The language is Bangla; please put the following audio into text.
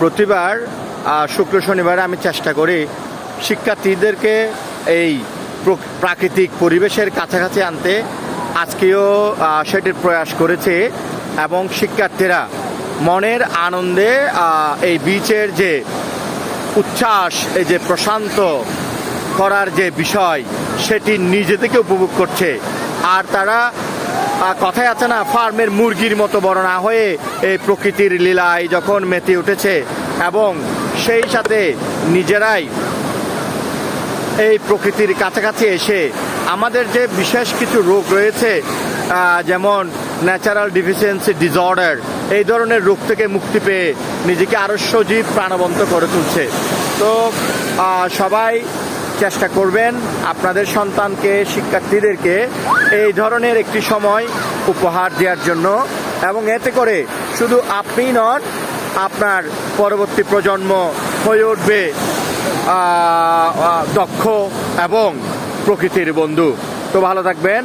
প্রতিবার শুক্র শনিবারে আমি চেষ্টা করি শিক্ষার্থীদেরকে এই প্রাকৃতিক পরিবেশের কাছাকাছি আনতে। আজকেও সেটির প্রয়াস করেছে এবং শিক্ষার্থীরা মনের আনন্দে এই বিচের যে উচ্ছ্বাস, এই যে প্রশান্ত করার যে বিষয়, সেটি নিজে থেকে উপভোগ করছে। আর তারা কথায় আছে না, ফার্মের মুরগির মতো বড় না হয়ে এই প্রকৃতির লীলায় যখন মেতে উঠেছে এবং সেই সাথে নিজেরাই এই প্রকৃতির কাছাকাছি এসে আমাদের যে বিশেষ কিছু রোগ রয়েছে যেমন ন্যাচারাল ডিফিসিয়েন্সি ডিসঅর্ডার এই ধরনের রোগ থেকে মুক্তি পেয়ে নিজেকে আরও সজীব প্রাণবন্ত করে তুলছে। তো সবাই চেষ্টা করবেন আপনাদের সন্তানকে, শিক্ষার্থীদেরকে এই ধরনের একটি সময় উপহার দেওয়ার জন্য। এবং এতে করে শুধু আপনি নন, আপনার পরবর্তী প্রজন্ম হয়ে উঠবে দক্ষ এবং প্রকৃতির বন্ধু। তো ভালো থাকবেন।